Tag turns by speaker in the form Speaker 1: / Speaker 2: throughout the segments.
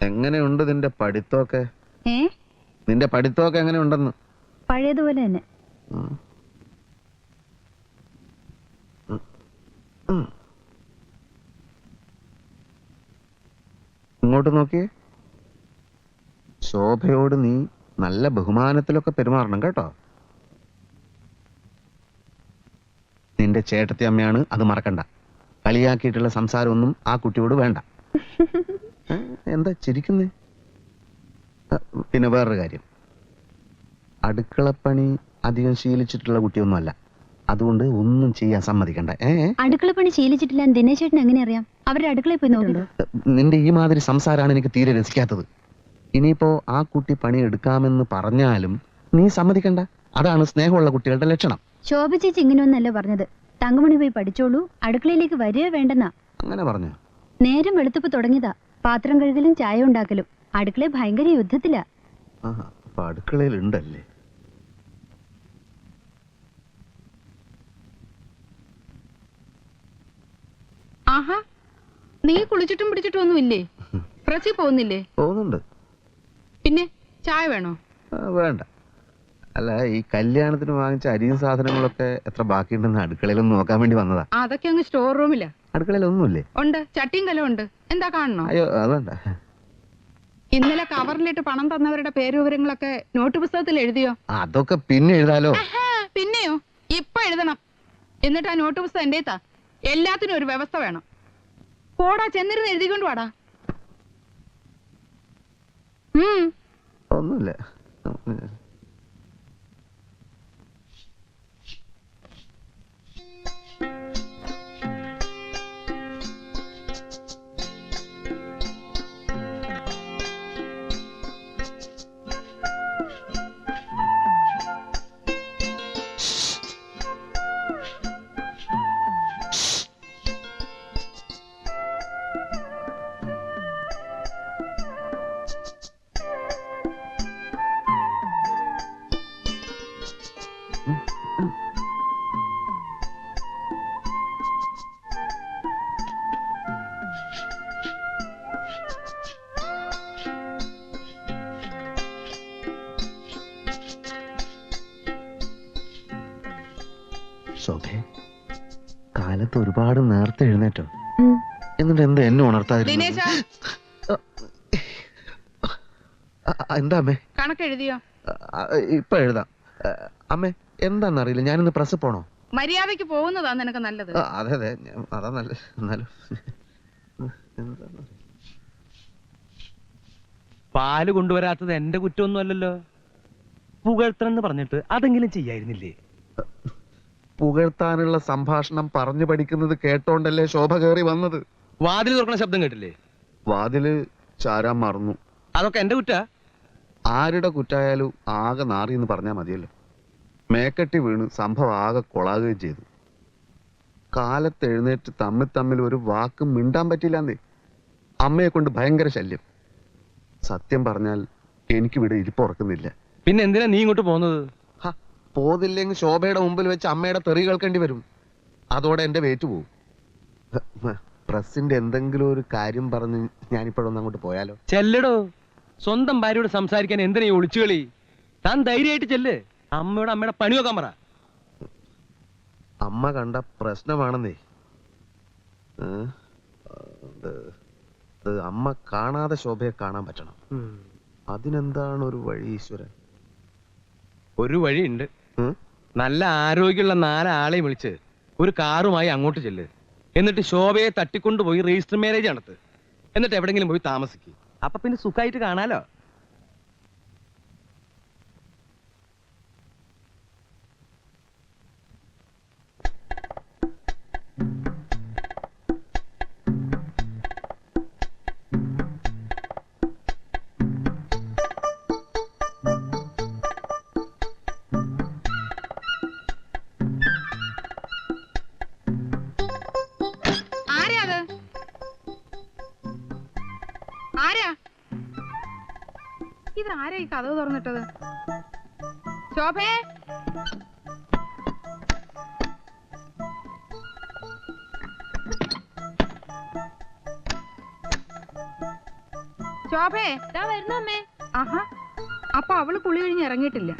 Speaker 1: എങ്ങനെയുണ്ട് നിന്റെ പഠിത്തമൊക്കെ? നിന്റെ പഠിത്തമൊക്കെ എങ്ങനെയുണ്ടെന്ന്?
Speaker 2: പഴയതുപോലെ തന്നെ.
Speaker 1: ഇങ്ങോട്ട് നോക്കിയേ. ശോഭയോട് നീ നല്ല ബഹുമാനത്തിലൊക്കെ പെരുമാറണം കേട്ടോ. നിന്റെ ചേട്ടത്തി അമ്മയാണ് അത് മറക്കണ്ട. കളിയാക്കിയിട്ടുള്ള സംസാരമൊന്നും ആ കുട്ടിയോട് വേണ്ട. എന്താ ചിരിക്കുന്നേ? പിന്നെ വേറൊരു കാര്യം. അടുക്കളപ്പണി അധികം ശീലിച്ചിട്ടുള്ള കുട്ടിയൊന്നുമല്ല. അതുകൊണ്ട് ഒന്നും ചെയ്യാൻ സമ്മതിക്കണ്ട. ഏ?
Speaker 2: അടുക്കള പണി ശീലിച്ചിട്ടില്ല. ദിനേശേട്ടൻ എങ്ങനെ അറിയാം? അവരുടെ അടുക്കളയിൽ പോയി നോക്കണ്ടോ
Speaker 1: നിന്റെ ഈ മാതിരി സംസാരമാണ് എനിക്ക് തീരെ രസിക്കാത്തത്. ഇനിയിപ്പോ ആ കുട്ടി പണി എടുക്കാമെന്ന് പറഞ്ഞാലും നീ സമ്മതിക്കണ്ട. അതാണ് സ്നേഹമുള്ള കുട്ടികളുടെ ലക്ഷണം.
Speaker 2: ശോഭ ചേച്ചി ഇങ്ങനെയൊന്നല്ല പറഞ്ഞത്? തങ്കമണി പോയി പഠിച്ചോളൂ. അടുക്കളയിലേക്ക് വരിക വേണ്ടെന്നാ?
Speaker 1: അങ്ങനെ പറഞ്ഞു.
Speaker 2: നേരം വെളുത്തപ്പ് തുടങ്ങിയതാ. പാത്രം കഴുകലും ചായ ഉണ്ടാക്കലും. അടുക്കളയിൽ ഭയങ്കര യുദ്ധത്തിലാ.
Speaker 1: ആഹാ
Speaker 3: നീ കുളിച്ചിട്ടും പിടിച്ചിട്ടും ഒന്നും ഇല്ലേ? പ്രസി പോകുന്നില്ലേ?
Speaker 1: പോകുന്നുണ്ട്.
Speaker 3: പിന്നെ ചായ വേണോ?
Speaker 1: വേണ്ട. അല്ല ഈ കല്യാണത്തിന് വാങ്ങിച്ച അരിയും സാധനങ്ങളൊക്കെ എത്ര ബാക്കിയുണ്ടെന്ന് അടുക്കളയിലൊന്നും നോക്കാൻ വേണ്ടി വന്നതാ.
Speaker 3: അതൊക്കെ അങ്ങ് സ്റ്റോർ റൂമില്ല
Speaker 1: അടുക്കളയിൽ ഒന്നുമില്ലേ
Speaker 3: ഉണ്ട് ചട്ടിയും കലം ഉണ്ട്. എന്താ കാണണോ?
Speaker 1: അയ്യോ അത് വേണ്ട.
Speaker 3: ഇന്നലെ കവറിലിട്ട് പണം തന്നവരുടെ പേരുവിവരങ്ങളൊക്കെ നോട്ട് പുസ്തകത്തിൽ എഴുതിയോ
Speaker 1: അതൊക്കെ പിന്നെ എഴുതാലോ.
Speaker 3: പിന്നെയോ? ഇപ്പൊ എഴുതണം. എന്നിട്ട് ആ നോട്ട് പുസ്തകം എന്റെ താ എല്ലാത്തിനും ഒരു വ്യവസ്ഥ വേണം. പോടാ ചെന്നിരുന്ന് എഴുതിക്കൊണ്ട് വാടാ.
Speaker 1: ഒന്നുമില്ല. കാലത്ത് ഒരുപാട് നേരത്തെ എഴുന്നേറ്റോ. എന്നിട്ട് എന്താ എന്നെ
Speaker 3: ദിനേശ.
Speaker 1: എന്താ അമ്മേ?
Speaker 3: കണക്ക് എഴുതിയോ?
Speaker 1: ഇപ്പൊ എഴുതാം. അമ്മേ അമ്മേ എന്താന്നറിയില്ല ഞാനിന്ന് പ്രസ് പോണോ?
Speaker 3: മര്യാദയ്ക്ക് പോകുന്നതാ നിനക്ക് നല്ലത്.
Speaker 1: ആ, അതെ അതെ ഞാൻ- അതാ നല്ല എന്നാലും
Speaker 4: പാൽ കൊണ്ടുവരാത്തത് എന്റെ കുറ്റമൊന്നും അല്ലല്ലോ പുകഴ്ത്തണമെന്ന് പറഞ്ഞിട്ട് അതെങ്കിലും ചെയ്യായിരുന്നില്ലേ?
Speaker 1: പുകഴ്ത്താനുള്ള സംഭാഷണം പറഞ്ഞു പഠിക്കുന്നത് കേട്ടോണ്ടല്ലേ ശോഭ കയറി വന്നത്?
Speaker 4: വാതിൽ തുറക്കണ ശബ്ദം കേട്ടില്ലേ?
Speaker 1: വാതിൽ ചാരാൻ മറന്നു.
Speaker 4: അതൊക്കെ എന്റെ കുറ്റ?
Speaker 1: ആരുടെ കുറ്റായാലും ആകെ നാറി എന്ന് പറഞ്ഞാൽ മതിയല്ലോ. മേക്കെട്ടി വീണ് സംഭവം ആകെ കൊളാകുകയും ചെയ്തു. കാലത്തെഴുന്നേറ്റ് തമ്മിൽ തമ്മിൽ ഒരു വാക്ക് മിണ്ടാൻ പറ്റില്ലാന്നേ. അമ്മയെ കൊണ്ട് ഭയങ്കര ശല്യം. സത്യം പറഞ്ഞാൽ എനിക്കിവിടെ ഇരിപ്പുറക്കുന്നില്ല
Speaker 4: പിന്നെ എന്തിനാ നീ ഇങ്ങോട്ട് പോകുന്നത്
Speaker 1: പോതില്ലെങ്കിൽ ശോഭയുടെ മുമ്പിൽ വെച്ച് അമ്മയുടെ തെറി കേൾക്കേണ്ടി വരും. അതോടെ എന്റെ വേറ്റ് പോവും. പ്രസിന്റെ എന്തെങ്കിലും ഒരു കാര്യം പറഞ്ഞ് ഞാനിപ്പോഴൊന്ന് അങ്ങോട്ട് പോയാലോ?
Speaker 4: ചെല്ലടോ. സ്വന്തം ഭാര്യയോട് സംസാരിക്കാൻ എന്തിനാ ഈ ഒളിച്ചുകളി താൻ ധൈര്യമായിട്ട് ചെല്ല്. അമ്മയോട് അമ്മയുടെ പണി നോക്കാൻ പറ.
Speaker 1: അമ്മ കണ്ട പ്രശ്നമാണെന്നേ. ഏ? അത് അത് അമ്മ കാണാതെ ശോഭയെ കാണാൻ പറ്റണം. അതിനെന്താണ് ഒരു വഴി ഈശ്വരൻ?
Speaker 4: ഒരു വഴിയുണ്ട്? നല്ല ആരോഗ്യമുള്ള നാലാളെയും വിളിച്ച് ഒരു കാറുമായി അങ്ങോട്ട് ചെല്ല്. എന്നിട്ട് ശോഭയെ തട്ടിക്കൊണ്ടുപോയി രജിസ്റ്റർ മാരേജ് നടത്ത്. എന്നിട്ട് എവിടെങ്കിലും പോയി താമസിക്കും. അപ്പൊ പിന്നെ സുഖമായിട്ട് കാണാലോ?
Speaker 3: ആരാ ഈ കഥവ് തുറന്നിട്ടത്? ശോഭേ? ശോഭേ? ആഹാ. അപ്പൊ അവൾ കുളി കഴിഞ്ഞ് ഇറങ്ങിയിട്ടില്ല.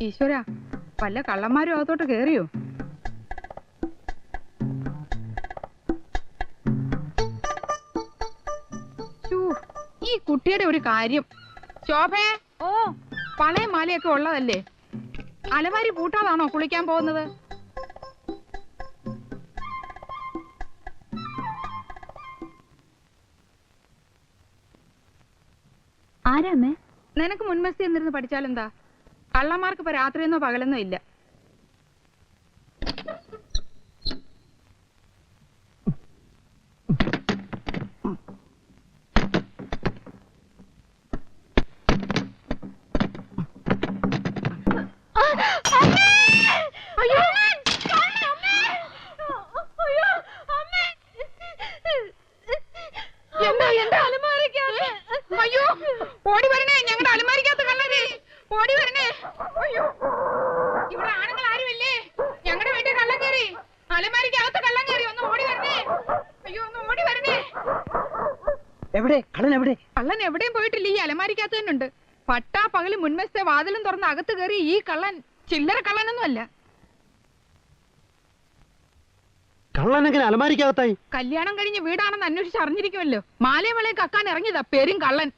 Speaker 3: ഈശ്വര വല്ല കള്ളന്മാരും അകത്തോട്ട് കേറിയോ? ഈ കുട്ടിയുടെ ഒരു കാര്യം ശോഭേ? ഓ. പളയും മാലയൊക്കെ ഉള്ളതല്ലേ? അലമാരി പൂട്ടാതാണോ കുളിക്കാൻ പോകുന്നത്?
Speaker 2: ആരാമേ
Speaker 3: നിനക്ക് മുൻമസ്തി എന്നിരുന്ന് പഠിച്ചാലെന്താ? കള്ളന്മാർക്ക് ഇപ്പൊ രാത്രിയെന്നോ പകലെന്നോ ഇല്ല എന്താ എന്താ അയ്യോ ഓടി വരണേ ഞങ്ങളുടെ അലമാരിക്കകത്ത് കള്ളരെ ഓടി വരണേ. അയ്യോ ഇവിടെ ആണുങ്ങൾ ആരുമില്ലേ? ഞങ്ങളുടെ വീട്ടിൽ കള്ളം കയറി. അലമാരിക്കകത്ത് കള്ളം കയറി. ഒന്ന് ഓടി വരണേ. അയ്യോ ഒന്ന് ഓടി വരണേ.
Speaker 5: എവിടെ? കള്ളൻ എവിടെ?
Speaker 3: കള്ളൻ എവിടെയും പോയിട്ടില്ല. ഈ അലമാരിക്കകത്ത് തന്നെ ഉണ്ട്. പട്ടാ പകൽ മുൻവശത്തെ വാതിലും തുറന്ന് അകത്ത് കയറി ഈ കള്ളൻ ചില്ലറ കള്ളനൊന്നുമല്ല
Speaker 5: കള്ളൻ എങ്ങനെ അലമാരിക്കകത്തായി?
Speaker 3: കല്യാണം കഴിഞ്ഞ് വീടാണെന്ന് അന്വേഷിച്ച് അറിഞ്ഞിരിക്കുമല്ലോ. മാലയമലയെ കക്കാൻ ഇറങ്ങിയതാ പേരും കള്ളൻ.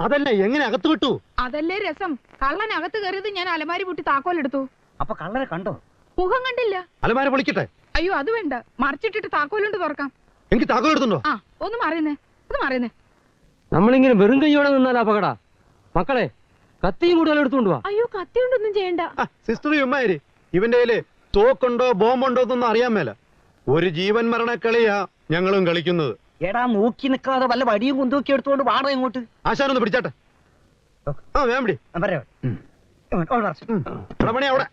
Speaker 5: അതല്ല എങ്ങനെ അകത്ത് വിട്ടു?
Speaker 3: അതല്ലേ രസം. കള്ളൻ അകത്ത് കയറിയത് ഞാൻ അലമാരി പൂട്ടി താക്കോലെടുത്തു.
Speaker 5: അപ്പൊ കള്ളനെ കണ്ടോ?
Speaker 3: മുഖം കണ്ടില്ല.
Speaker 5: അലമാരി പൊളിക്കട്ടെ?
Speaker 3: അയ്യോ അത് വേണ്ട. മറിച്ചിട്ടിട്ട് താക്കോലുണ്ട് തുറക്കാം.
Speaker 5: എനിക്ക് താക്കോൽ എടുത്തുണ്ടോ
Speaker 3: ആ ഒന്ന് മറിയുന്നേ ഒന്ന് മറിയുന്നേ.
Speaker 6: നമ്മളിങ്ങനെ വെറും കൈയോടെ നിന്നാലാ അപകട. മക്കളെ കത്തിയും കൂടുതൽ എടുത്തുകൊണ്ട് വാ.
Speaker 3: അയ്യോ കത്തി കൊണ്ടൊന്നും ചെയ്യണ്ട
Speaker 5: സിസ്റ്റർ ഉമ്മാര് ഇവന്റെ കയ്യിൽ തോക്കുണ്ടോ ബോംബുണ്ടോ എന്നൊന്നും അറിയാൻ മേല. ഒരു ജീവൻ മരണ കളിയാ ഞങ്ങളും കളിക്കുന്നത്.
Speaker 7: എടാ നോക്കി നിൽക്കാതെ വല്ല വടിയും കുന്തൂക്കി എടുത്തുകൊണ്ട് വാടാ ഇങ്ങോട്ട്.
Speaker 5: ആശാനൊന്ന് പിടിച്ചാട്ടെ. ആ വേം പിടി. അവിടെ.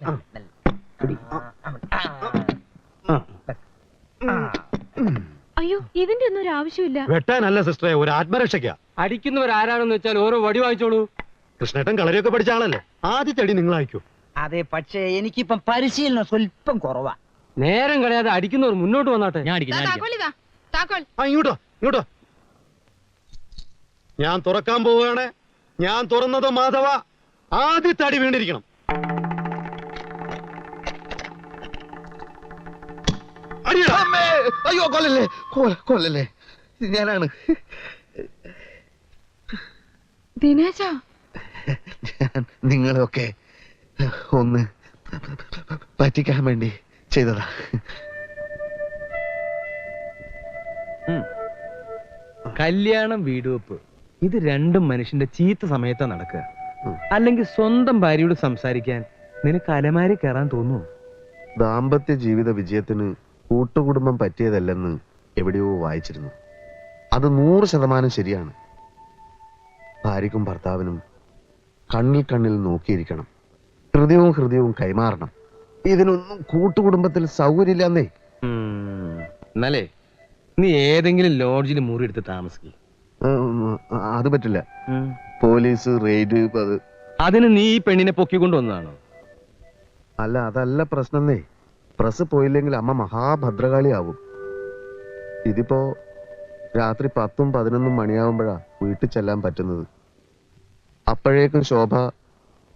Speaker 2: അയ്യോ ഇതിന്റെ ഒന്നും ഒരു ആവശ്യമില്ല.
Speaker 5: വെട്ടാനല്ല സിസ്റ്ററെ. ഒരു ആത്മരക്ഷയ്ക്കാ.
Speaker 6: അടിക്കുന്നവർ ആരാണെന്ന് വെച്ചാൽ ഓരോ വടി വായിച്ചോളൂ
Speaker 5: കൃഷ്ണേട്ടൻ കളരിയൊക്കെ പഠിച്ച ആളല്ലേ? ആദ്യത്തെ അടി നിങ്ങൾ അയക്കൂ.
Speaker 7: അതെ പക്ഷേ എനിക്കിപ്പം പരിശീലനം സ്വല്പം കുറവാ.
Speaker 6: നേരം കളയാതെ അടിക്കുന്നവർ മുന്നോട്ട് വന്നാട്ടെ. ഞാൻ
Speaker 3: അടിക്കുന്നു താക്കോൽ.
Speaker 5: ആ ഇങ്ങോട്ടോ ഇങ്ങോട്ടോ. ഞാൻ തുറക്കാൻ പോവുകയാണ്. ഞാൻ തുറന്നത് മാധവ. ആദ്യത്തെ അടി വീണ്ടിരിക്കണം
Speaker 1: അമ്മേ അയ്യോ കൊല്ലല്ലേ കൊ- കൊല്ലല്ലേ. ഇത് ഞാനാണ്.
Speaker 3: ദിനേശ.
Speaker 1: ഞാൻ നിങ്ങളെയൊക്കെ ഒന്ന് പറ്റിക്കാൻ വേണ്ടി ചെയ്തതാ.
Speaker 4: കല്യാണം വീടുവെപ്പ്. ഇത് രണ്ടും മനുഷ്യന്റെ ചീത്ത സമയത്താ നടക്കുക. അല്ലെങ്കിൽ സ്വന്തം ഭാര്യയോട് സംസാരിക്കാൻ നിനക്ക് അലമാരി കയറാൻ തോന്നുന്നു
Speaker 1: ദാമ്പത്യ ജീവിത വിജയത്തിന് കൂട്ടുകുടുംബം പറ്റിയതല്ലെന്ന് എവിടെയോ വായിച്ചിരുന്നു. അത് നൂറ് ശതമാനം ശരിയാണ്. ഭാര്യക്കും ഭർത്താവിനും കണ്ണിൽ കണ്ണിൽ നോക്കിയിരിക്കണം. ഹൃദയവും ഹൃദയവും കൈമാറണം. ഇതിനൊന്നും കൂട്ടുകുടുംബത്തിൽ സൗകര്യമില്ലെന്നേ
Speaker 4: എന്നാലേ നീ ഏതെങ്കിലും ലോഡ്ജിൽ മുറി എടുത്ത് താമസിക്കും
Speaker 1: അത് പറ്റില്ല. പോലീസ് റെയ്ഡ് അത്.
Speaker 4: അതിന് നീ ഈ പെണ്ണിനെ പൊക്കിക്കൊണ്ട് വന്നതാണോ?
Speaker 1: അല്ല അതല്ല പ്രശ്നന്നേ. പ്രസ് പോയില്ലെങ്കിൽ അമ്മ മഹാഭദ്രകാളിയാവും. ഇതിപ്പോ രാത്രി പത്തും പതിനൊന്നും മണിയാവുമ്പോഴാ വീട്ടിൽ ചെല്ലാൻ പറ്റുന്നത്. അപ്പോഴേക്കും ശോഭ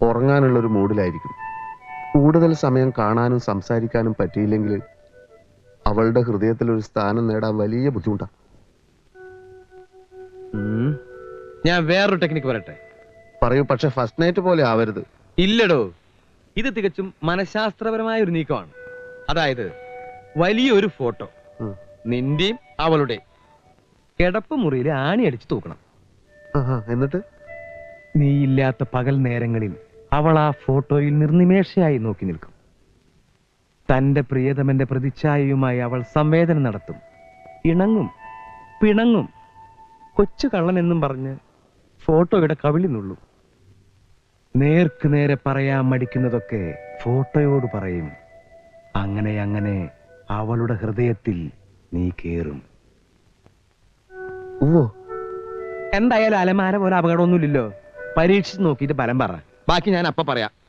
Speaker 1: ഉറങ്ങാനുള്ളൊരു മൂഡിലായിരിക്കും. കൂടുതൽ സമയം കാണാനും സംസാരിക്കാനും പറ്റിയില്ലെങ്കിൽ അവളുടെ ഹൃദയത്തിൽ ഒരു സ്ഥാനം നേടാൻ വലിയ ബുദ്ധിമുട്ടാ.
Speaker 4: ഉം. ഞാൻ വേറൊരു ടെക്നിക്ക് പറയട്ടെ?
Speaker 1: പറയൂ പക്ഷെ ഫസ്റ്റ് നൈറ്റ് പോലെ ആവരുത്.
Speaker 4: ഇല്ലടോ. ഇത് തികച്ചും മനഃശാസ്ത്രപരമായ ഒരു നീക്കമാണ്. അതായത് വലിയൊരു ഫോട്ടോ. നിന്റെയും അവളുടെ കിടപ്പ് മുറിയിൽ ആണി അടിച്ചു തൂക്കണം.
Speaker 1: എന്നിട്ട്?
Speaker 4: നീ ഇല്ലാത്ത പകൽ നേരങ്ങളിൽ അവൾ ആ ഫോട്ടോയിൽ നിർനിമേഷയായി നോക്കി നിൽക്കും. തന്റെ പ്രിയതമന്റെ പ്രതിച്ഛായയുമായി അവൾ സംവേദനം നടത്തും. ഇണങ്ങും പിണങ്ങും. കൊച്ചു കള്ളൻ എന്നും പറഞ്ഞ് ഫോട്ടോയുടെ കവിളി നുള്ളും. നേർക്ക് നേരെ പറയാൻ മടിക്കുന്നതൊക്കെ ഫോട്ടോയോട് പറയും. അങ്ങനെ അങ്ങനെ അവളുടെ ഹൃദയത്തിൽ നീ കേറും.
Speaker 1: ഓ
Speaker 4: എന്തായാലും അലമാര പോലെ അപകടമൊന്നുമില്ലല്ലോ. പരീക്ഷിച്ച് നോക്കിയിട്ട് ഫലം പറ. ബാക്കി ഞാൻ അപ്പ പറയാം.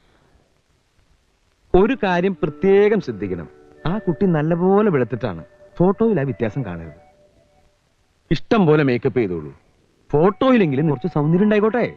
Speaker 4: ഒരു കാര്യം പ്രത്യേകം ശ്രദ്ധിക്കണം. ആ കുട്ടി നല്ലപോലെ വെളുത്തിട്ടാണ്. ഫോട്ടോയിൽ ആ വ്യത്യാസം കാണരുത്. ഇഷ്ടം പോലെ മേക്കപ്പ് ചെയ്തോളൂ. ഫോട്ടോയിലെങ്കിലും കുറച്ച് സൗന്ദര്യം ഉണ്ടായിക്കോട്ടെ.